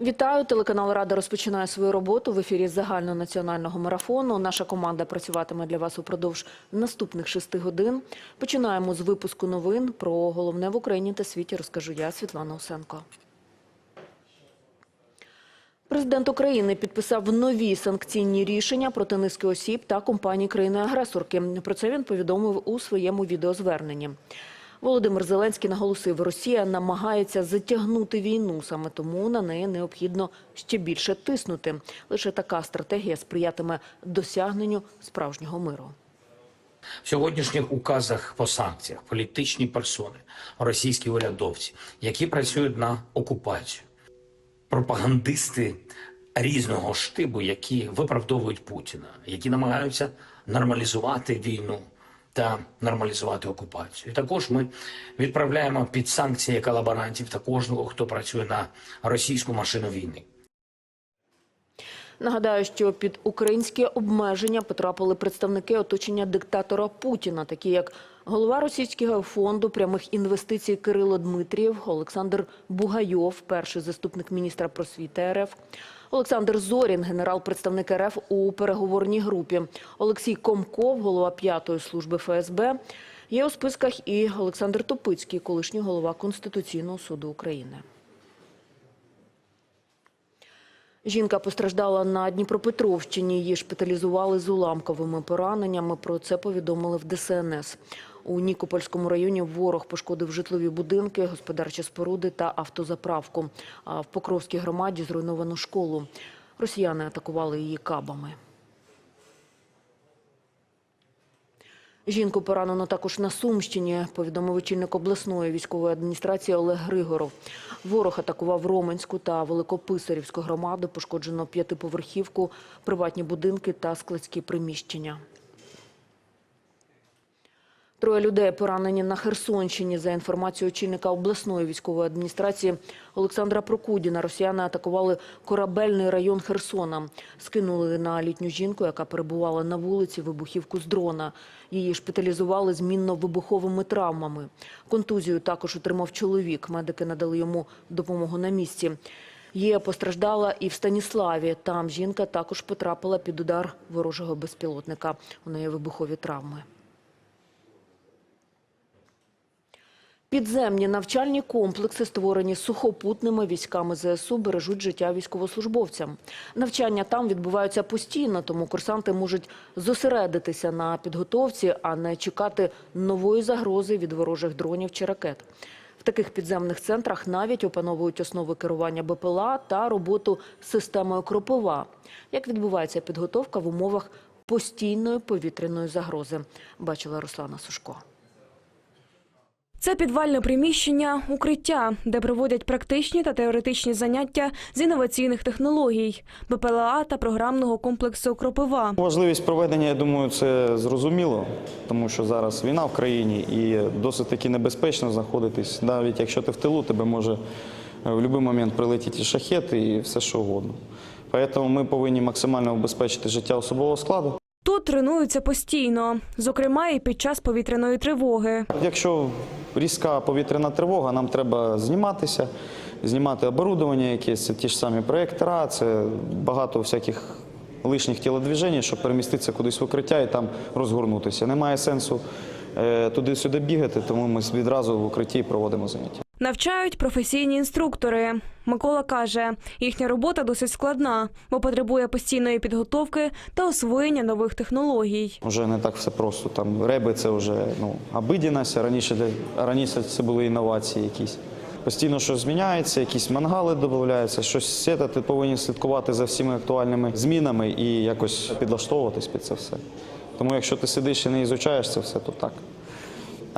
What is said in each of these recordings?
Вітаю. Телеканал Рада розпочинає свою роботу в ефірі загальнонаціонального марафону. Наша команда працюватиме для вас упродовж наступних шести годин. Починаємо з випуску новин про головне в Україні та світі. Розкажу я, Світлана Усенко. Президент України підписав нові санкційні рішення проти низки осіб та компаній країни-агресорки. Про це він повідомив у своєму відеозверненні. Володимир Зеленський наголосив, Росія намагається затягнути війну, саме тому на неї необхідно ще більше тиснути. Лише така стратегія сприятиме досягненню справжнього миру. В сьогоднішніх указах по санкціях політичні персони, російські урядовці, які працюють на окупацію, пропагандисти різного штибу, які виправдовують Путіна, які намагаються нормалізувати війну та нормалізувати окупацію. Також ми відправляємо під санкції колаборантів та кожного, хто працює на російську машину війни. Нагадаю, що під українські обмеження потрапили представники оточення диктатора Путіна, такі як голова російського фонду прямих інвестицій Кирило Дмитрієв, Олександр Бугайов, перший заступник міністра просвіти РФ, Олександр Зорін, генерал-представник РФ у переговорній групі, Олексій Комков, голова п'ятої служби ФСБ. Є у списках і Олександр Топицький, колишній голова Конституційного суду України. Жінка постраждала на Дніпропетровщині. Її шпиталізували з уламковими пораненнями. Про це повідомили в ДСНС. У Нікопольському районі ворог пошкодив житлові будинки, господарчі споруди та автозаправку. А в Покровській громаді зруйновано школу. Росіяни атакували її кабами. Жінку поранено також на Сумщині, повідомив очільник обласної військової адміністрації Олег Григоров. Ворог атакував Роменську та Великописарівську громади, пошкоджено п'ятиповерхівку, приватні будинки та складські приміщення. Троє людей поранені на Херсонщині. За інформацією очільника обласної військової адміністрації Олександра Прокудіна, росіяни атакували корабельний район Херсона. Скинули на літню жінку, яка перебувала на вулиці, вибухівку з дрона. Її шпиталізували з мінно-вибуховими травмами. Контузію також отримав чоловік. Медики надали йому допомогу на місці. Є постраждала і в Станіславі. Там жінка також потрапила під удар ворожого безпілотника. У неї вибухові травми. Підземні навчальні комплекси, створені сухопутними військами ЗСУ, бережуть життя військовослужбовцям. Навчання там відбуваються постійно, тому курсанти можуть зосередитися на підготовці, а не чекати нової загрози від ворожих дронів чи ракет. В таких підземних центрах навіть опановують основи керування БПЛА та роботу системою Кропива. Як відбувається підготовка в умовах постійної повітряної загрози, бачила Руслана Сушко. Це підвальне приміщення укриття, де проводять практичні та теоретичні заняття з інноваційних технологій, БПЛА та програмного комплексу Кропива. Важливість проведення, я думаю, це зрозуміло, тому що зараз війна в країні і досить таки небезпечно знаходитись. Навіть якщо ти в тилу, тебе може е, в будь-який момент прилетіти шахет і все що угодно. Тому ми повинні максимально обезпечити життя особового складу. Тренуються постійно, зокрема і під час повітряної тривоги. Якщо різка повітряна тривога, нам треба зніматися, знімати оборудовання, якесь ті ж самі проєктора, це багато всяких лишніх тілодвіжень, щоб переміститися кудись в укриття і там розгорнутися. Немає сенсу е, туди-сюди бігати, тому ми відразу в укритті проводимо заняття. Навчають професійні інструктори. Микола каже, їхня робота досить складна, бо потребує постійної підготовки та освоєння нових технологій. Вже не так все просто. Там реби це вже ну, обидість, раніше, раніше це були інновації якісь. Постійно щось зміняється, якісь мангали додаються, щось це, ти повинен слідкувати за всіми актуальними змінами і якось підлаштовуватись під це все. Тому якщо ти сидиш і не ізучаєш це все, то так.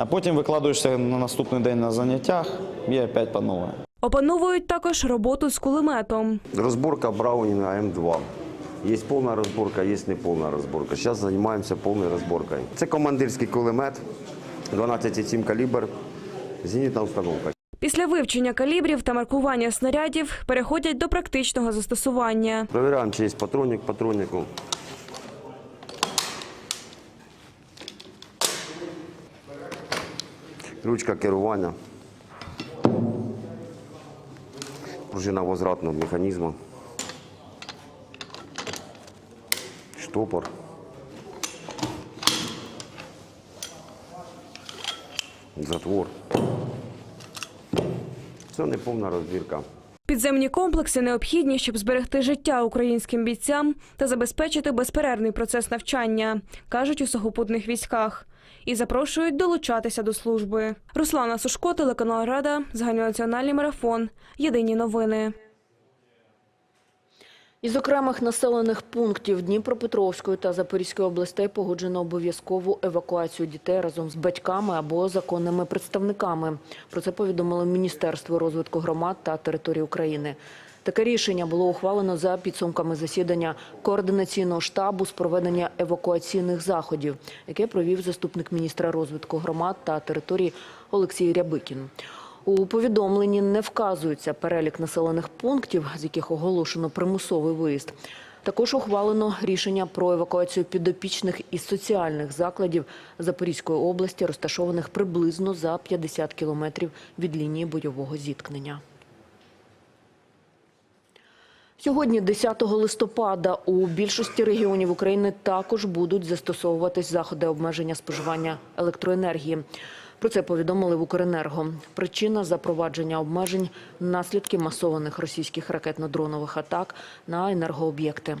А потім викладуєшся на наступний день на заняттях і опять по новому. Опановують також роботу з кулеметом. Разборка Браунинга М2. Есть полная разборка, есть неполная разборка. Сейчас занимаемся полной разборкой. Це командирський кулемет, 12,7 калібр, зенітна установка. Після вивчення калібрів та маркування снарядів переходять до практичного застосування. Проверяємо, чи є патронник патроннику. Ручка керування. пружина возвратного механізму. Штопор. Затвор. Це не повна розбірка. Підземні комплекси необхідні, щоб зберегти життя українським бійцям та забезпечити безперервний процес навчання, кажуть у сухопутних військах. І запрошують долучатися до служби. Руслана Сушко, телеканал Рада, загальнонаціональний марафон. Єдині новини. Із окремих населених пунктів Дніпропетровської та Запорізької областей погоджено обов'язкову евакуацію дітей разом з батьками або законними представниками. Про це повідомило Міністерство розвитку громад та територій України. Таке рішення було ухвалено за підсумками засідання координаційного штабу з проведення евакуаційних заходів, яке провів заступник міністра розвитку громад та територій Олексій Рябикін. У повідомленні не вказується перелік населених пунктів, з яких оголошено примусовий виїзд. Також ухвалено рішення про евакуацію підопічних із соціальних закладів Запорізької області, розташованих приблизно за 50 кілометрів від лінії бойового зіткнення. Сьогодні, 10 листопада, у більшості регіонів України також будуть застосовуватись заходи обмеження споживання електроенергії. Про це повідомили в Укренерго. Причина запровадження обмежень – наслідки масованих російських ракетно-дронових атак на енергооб'єкти.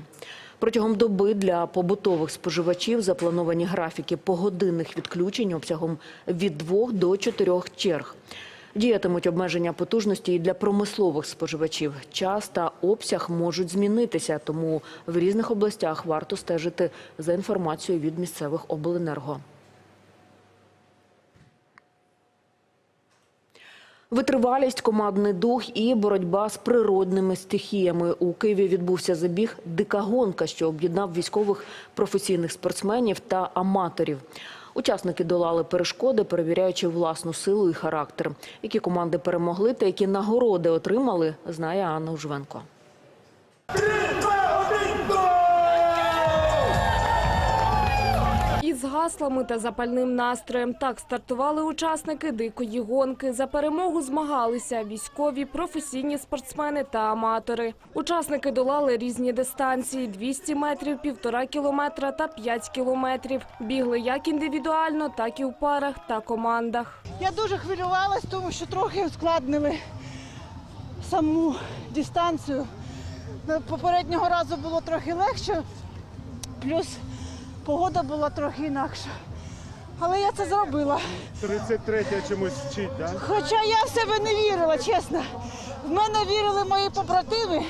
Протягом доби для побутових споживачів заплановані графіки погодинних відключень обсягом від 2 до 4 черг. Діятимуть обмеження потужності і для промислових споживачів. Час та обсяг можуть змінитися, тому в різних областях варто стежити за інформацією від місцевих обленерго. Витривалість, командний дух і боротьба з природними стихіями. У Києві відбувся забіг «Дика гонка», що об'єднав військових професійних спортсменів та аматорів. Учасники долали перешкоди, перевіряючи власну силу і характер. Які команди перемогли та які нагороди отримали, знає Анна Ужвенко. Гаслами та запальним настроєм так стартували учасники дикої гонки. За перемогу змагалися військові, професійні спортсмени та аматори. Учасники долали різні дистанції: 200 метрів, півтора кілометра та 5 кілометрів. Бігли як індивідуально, так і в парах та командах. Я дуже хвилювалась, тому що трохи ускладнили саму дистанцію. Попереднього разу було трохи легше, плюс погода була трохи інакша. Але я це зробила. 33 чомусь вчить, так? Да? Хоча я в себе не вірила, чесно. В мене вірили мої побратими,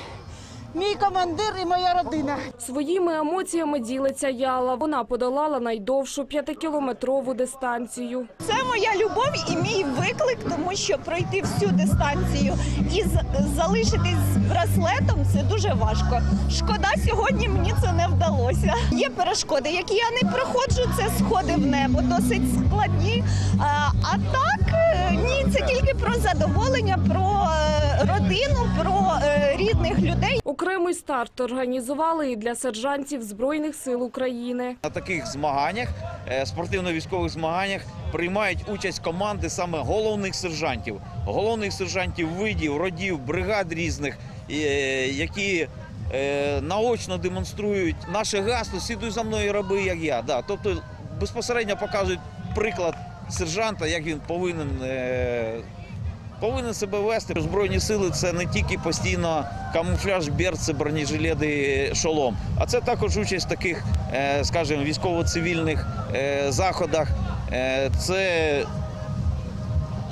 мій командир і моя родина. Своїми емоціями ділиться Яла. Вона подолала найдовшу п'ятикілометрову дистанцію. Це моя любов і мій виклик, тому що пройти всю дистанцію і з- залишитись з браслетом це дуже важко. Шкода, сьогодні мені це не вдалося. Є перешкоди, які я не проходжу. Це сходи в небо, досить складні. А, а так е, ні, це тільки про задоволення, про е, родину, про е, рідних людей. Окремий старт організували і для сержантів Збройних сил України. На таких змаганнях, е, спортивно-військових змаганнях, приймають участь команди саме головних сержантів, головних сержантів видів, родів, бригад різних, е, які е, наочно демонструють наше гасло «Слідуй за мною, раби, як я. Тобто безпосередньо показують приклад сержанта, як він повинен. Повинен себе вести. Збройні сили це не тільки постійно камуфляж, берці, бронежилети, шолом, а це також участь в таких, е, скажімо, військово-цивільних е, заходах. Е, Це,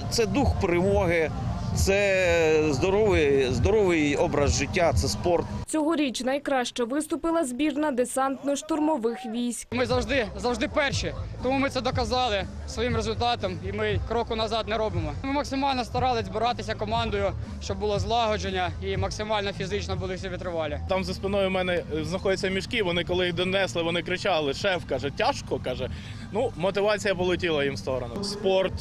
це дух перемоги, це здоровий, здоровий образ життя, це спорт. Цьогоріч найкраще виступила збірна десантно-штурмових військ. Ми завжди, завжди перші, тому ми це доказали своїм результатом, і ми кроку назад не робимо. Ми максимально старались збиратися командою, щоб було злагодження і максимально фізично були всі витривалі. Там за спиною в мене знаходяться мішки. Вони коли їх донесли, вони кричали: шеф каже, тяжко каже. Ну, мотивація полетіла їм в сторону. Спорт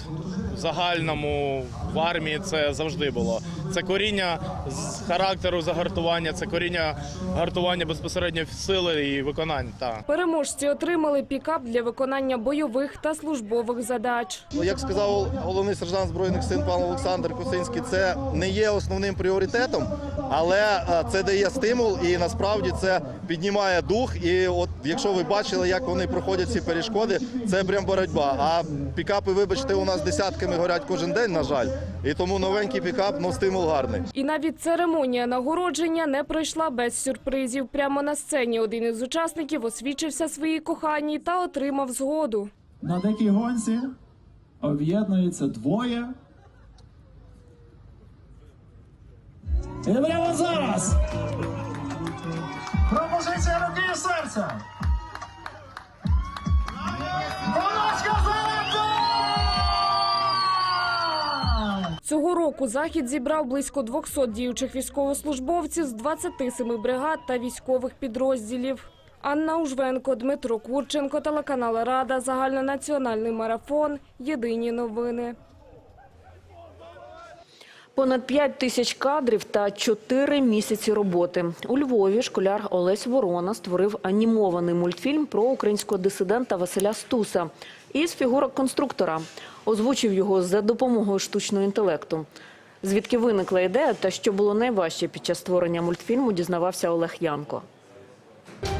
в загальному в армії це завжди. було. Це коріння з характеру загартування, це коріння гартування безпосередньо сили і виконань. Так. Переможці отримали пікап для виконання бойових та службових задач. Ну, як сказав головний сержант збройних сил пан Олександр Косинський, це не є основним пріоритетом, але е, це дає стимул і насправді це піднімає дух. І от якщо ви бачили, як вони проходять ці перешкоди, це прям боротьба. А пікапи, вибачте, у нас десятками горять кожен день, на жаль. І тому новенький пікап, ну стимул гарний. І навіть церемонія нагородження не пройшла без сюрпризів. Прямо на сцені один із учасників освічився своїй коханій та отримав згоду. На дикій гонці об'єднується двоє. І прямо зараз. Пропозиція руки і серця. Цього року захід зібрав близько 200 діючих військовослужбовців з 27 бригад та військових підрозділів. Анна Ужвенко, Дмитро Курченко, телеканал Рада, загальнонаціональний марафон. Єдині новини. Понад 5 тисяч кадрів та 4 місяці роботи. У Львові школяр Олесь Ворона створив анімований мультфільм про українського дисидента Василя Стуса із фігурок конструктора. Озвучив його за допомогою штучного інтелекту. Звідки виникла ідея та що було найважче під час створення мультфільму, дізнавався Олег Янко.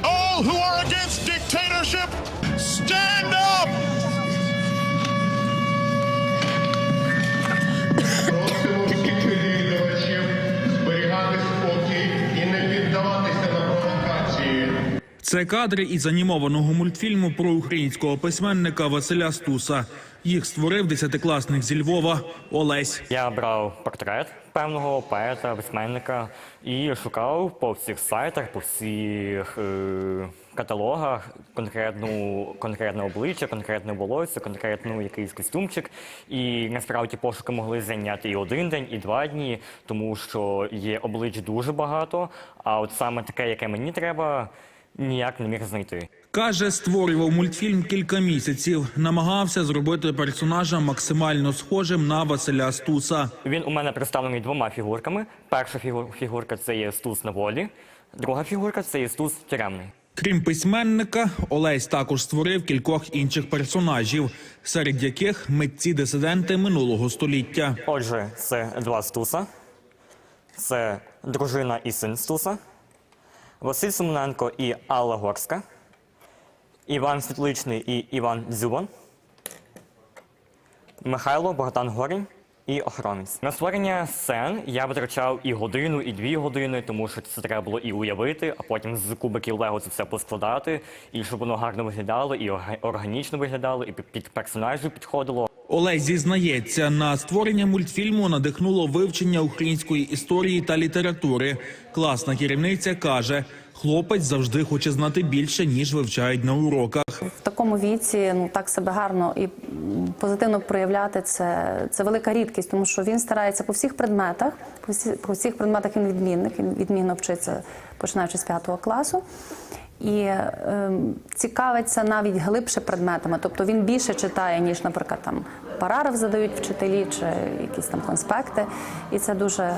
All who are against dictatorship, stand up! Це кадри із анімованого мультфільму про українського письменника Василя Стуса. Їх створив десятикласник зі Львова Олесь. Я брав портрет певного поета, письменника і шукав по всіх сайтах, по всіх е, каталогах конкретну конкретне обличчя, конкретне волосся, конкретну якийсь костюмчик. І насправді пошуки могли зайняти і один день, і два дні, тому що є облич дуже багато. А от саме таке, яке мені треба, ніяк не міг знайти. Каже, створював мультфільм кілька місяців. Намагався зробити персонажа максимально схожим на Василя Стуса. Він у мене представлений двома фігурками. Перша фігур- фігурка це є Стус на волі, друга фігурка це є Стус тюремний. Крім письменника, Олесь також створив кількох інших персонажів, серед яких митці дисиденти минулого століття. Отже, це два Стуса, це дружина і син Стуса, Василь Симоненко і Алла Горська, Іван Світличний і Іван Дзюбан, Михайло Богдан Горінь і охоронець. На створення сцен я витрачав і годину, і дві години, тому що це треба було і уявити, а потім з кубиків Лего це все поскладати, і щоб воно гарно виглядало, і органічно виглядало, і під персонажів підходило. Олесь зізнається, на створення мультфільму надихнуло вивчення української історії та літератури. Класна керівниця каже, хлопець завжди хоче знати більше, ніж вивчають на уроках. в такому віці ну так себе гарно і позитивно проявляти це, це велика рідкість, тому що він старається по всіх предметах, по, всі, по всіх предметах він відмінник, він відмінно вчиться починаючи з п'ятого класу. І ем, цікавиться навіть глибше предметами, тобто він більше читає, ніж, наприклад, там параграф задають вчителі чи якісь там конспекти, і це дуже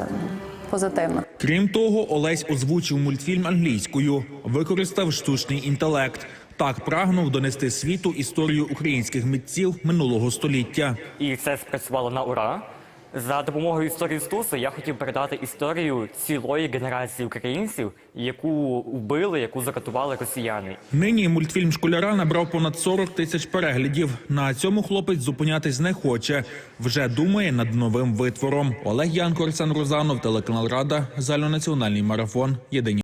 позитивно. Крім того, Олесь озвучив мультфільм англійською, використав штучний інтелект. Так прагнув донести світу історію українських митців минулого століття. І це спрацювало на ура. За допомогою історії Стуса я хотів передати історію цілої генерації українців, яку вбили, яку закатували росіяни. Нині мультфільм школяра набрав понад 40 тисяч переглядів. На цьому хлопець зупинятись не хоче. Вже думає над новим витвором. Олег Янко, Арсен Розанов, телеканал Рада, загальнонаціональний марафон. Єдині